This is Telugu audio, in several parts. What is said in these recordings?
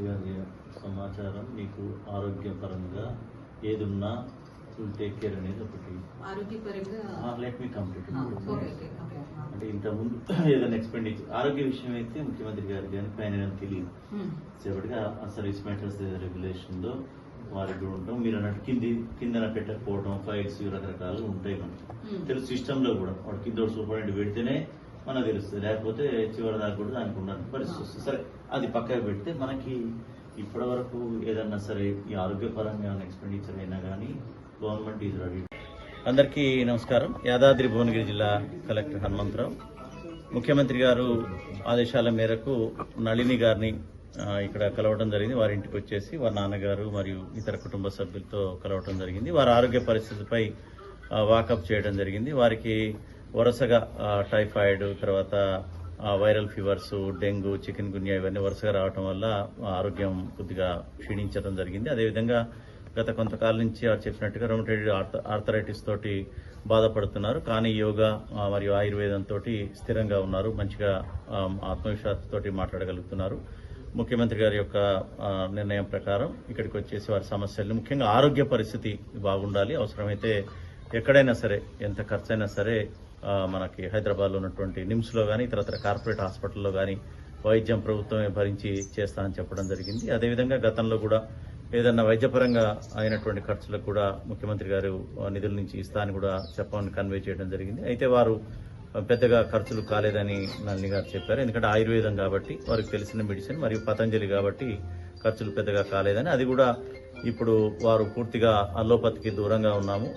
గారి సమాచారం మీకు ఆరోగ్యపరంగా ఏదున్నా టేక్ కేర్ అనేది ఒకటి. లెట్ మీ కంప్లీట్ అంటే ఇంతకుముందు ఏదైనా ఎక్స్పెండిచర్ ఆరోగ్య విషయం అయితే ముఖ్యమంత్రి గారికి కానీ పైన తెలియదు. ఉమ్, సేపటిగా ఆ సర్వీస్ మ్యాటర్స్ రెగ్యులేషన్లో వారికి కూడా ఉంటాం. మీరు అన్నట్టు కింది కిందన పెట్టకపోవడం ఫైల్స్ రకరకాలు ఉంటాయి మనకి. ఉమ్. తెలుసు సిస్టంలో కూడా. వాడు కింద సూపరింటెండెంట్ పెడితేనే మనకు తెలుస్తుంది. లేకపోతే చివరి దాకా కూడా దానికి ఉండాలి పరిస్థితి వస్తుంది. సరే అది పక్కకు పెడితే మనకి ఇప్పటి వరకు ఏదన్నా సరే ఈ ఆరోగ్యపరంగా ఎక్స్పెండిచర్ అయినా కానీ గవర్నమెంట్ ఈజ్ రెడీ అందరికీ నమస్కారం. యాదాద్రి భువనగిరి జిల్లా కలెక్టర్ హనుమంతరావు. ముఖ్యమంత్రి గారు ఆదేశాల మేరకు నళిని గారిని ఇక్కడ కలవడం జరిగింది. వారి ఇంటికి వచ్చేసి వారి నాన్నగారు మరియు ఇతర కుటుంబ సభ్యులతో కలవడం జరిగింది. వారి ఆరోగ్య పరిస్థితిపై వాకప్ చేయడం జరిగింది. వారికి వరుసగా టైఫాయిడ్ తర్వాత viral fevers dengue chikungunya ఇవన్నీ వరుసగా రావటం వల్ల ఆరోగ్యం కొద్దిగా క్షీణించడం జరిగింది. అదేవిధంగా గత కొంతకాలం నుంచి వారు చెప్పినట్టుగా రొమటైడ్ ఆర్థరైటిస్ తోటి బాధపడుతున్నారు. కానీ యోగా మరియు ఆయుర్వేదంతో స్థిరంగా ఉన్నారు. మంచిగా ఆత్మవిశ్వాసంతో మాట్లాడగలుగుతున్నారు. ముఖ్యమంత్రి గారి యొక్క నిర్ణయం ప్రకారం ఇక్కడికి వచ్చేసి వారి సమస్యలు. ముఖ్యంగా ఆరోగ్య పరిస్థితి బాగుండాలి. అవసరమైతే ఎక్కడైనా సరే ఎంత ఖర్చైనా సరే మనకి హైదరాబాద్లో ఉన్నటువంటి నిమ్స్లో కానీ ఇతరత్ర కార్పొరేట్ హాస్పిటల్లో కానీ వైద్యం ప్రభుత్వమే భరించి చేస్తానని చెప్పడం జరిగింది. అదేవిధంగా గతంలో కూడా ఏదన్నా వైద్యపరంగా అయినటువంటి ఖర్చులకు కూడా ముఖ్యమంత్రి గారు నిధుల నుంచి ఇస్తా అని కూడా చెప్పమని కన్వే చేయడం జరిగింది. అయితే వారు పెద్దగా ఖర్చులు కాలేదని నల్ని గారు చెప్పారు. ఎందుకంటే ఆయుర్వేదం కాబట్టి వారికి తెలిసిన మెడిసిన్ మరియు పతంజలి కాబట్టి ఖర్చులు పెద్దగా కాలేదని. అది కూడా ఇప్పుడు వారు పూర్తిగా అల్లోపతికి దూరంగా ఉన్నాము.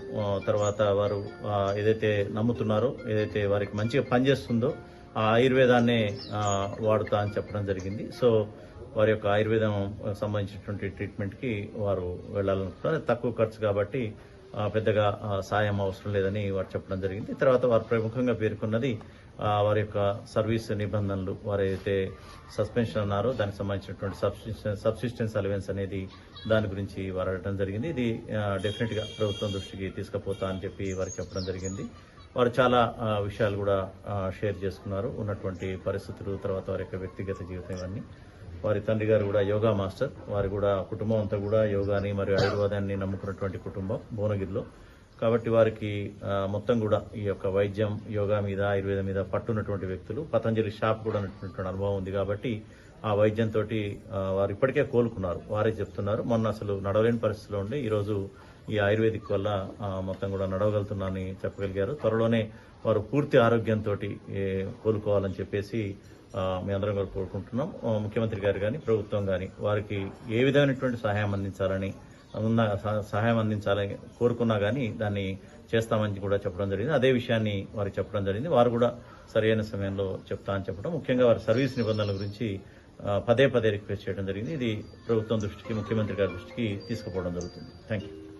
తర్వాత వారు ఏదైతే నమ్ముతున్నారో ఏదైతే వారికి మంచిగా పనిచేస్తుందో ఆ ఆయుర్వేదాన్నే వాడుతా అని చెప్పడం జరిగింది. సో వారి యొక్క ఆయుర్వేదం సంబంధించినటువంటి ట్రీట్మెంట్కి వారు వెళ్ళాలనుకుంటున్నారు. తక్కువ ఖర్చు కాబట్టి పెద్దగా సాయం అవసరం లేదని వారు చెప్పడం జరిగింది. తర్వాత వారు ప్రముఖంగా పేర్కొన్నది వారి యొక్క సర్వీస్ నిబంధనలు వారైతే సస్పెన్షన్ అన్నారో దానికి సంబంధించినటువంటి సబ్సిస్టెన్స్ సబ్సిస్టెన్స్ అలవెన్స్ అనేది దాని గురించి వారు అడగడం జరిగింది. ఇది డెఫినెట్గా ప్రభుత్వం దృష్టికి తీసుకుపోతా అని చెప్పి వారికి చెప్పడం జరిగింది. వారు చాలా విషయాలు కూడా షేర్ చేసుకున్నారు. ఉన్నటువంటి పరిస్థితులు తర్వాత వారి యొక్క వ్యక్తిగత జీవితం ఇవన్నీ. వారి తండ్రి గారు కూడా యోగా మాస్టర్. వారి కూడా కుటుంబం అంతా కూడా యోగాని మరియు ఆయుర్వేదాన్ని నమ్ముకున్నటువంటి కుటుంబం భువనగిరిలో. కాబట్టి వారికి మొత్తం కూడా ఈ యొక్క వైద్యం యోగా మీద ఆయుర్వేదం మీద పట్టున్నటువంటి వ్యక్తులు పతంజలి షాప్ కూడా ఉన్నటువంటి అనుభవం ఉంది కాబట్టి ఆ వైద్యంతో వారు ఇప్పటికే కోలుకున్నారు. వారే చెప్తున్నారు. మొన్న అసలు నడవలేని పరిస్థితిలో ఉండి ఈరోజు ఈ ఆయుర్వేదిక్ వల్ల మొత్తం కూడా నడవగలుగుతున్నారని చెప్పగలిగారు. త్వరలోనే వారు పూర్తి ఆరోగ్యంతో కోలుకోవాలని చెప్పేసి మీ అందరం కూడా కోరుకుంటున్నాం. ముఖ్యమంత్రి గారు కానీ ప్రభుత్వం కానీ వారికి ఏ విధమైనటువంటి సహాయం అందించాలని ఉన్న సహ- సహాయం అందించాలని కోరుకున్నా కానీ దాన్ని చేస్తామని కూడా చెప్పడం జరిగింది. అదే విషయాన్ని వారికి చెప్పడం జరిగింది. వారు కూడా సరైన సమయంలో చెప్తా అని చెప్పడం. ముఖ్యంగా వారి సర్వీస్ నిబంధనల గురించి పదే పదే రిక్వెస్ట్ చేయడం జరిగింది. ఇది ప్రభుత్వం దృష్టికి ముఖ్యమంత్రి గారి దృష్టికి తీసుకుపోవడం జరుగుతుంది. Thank you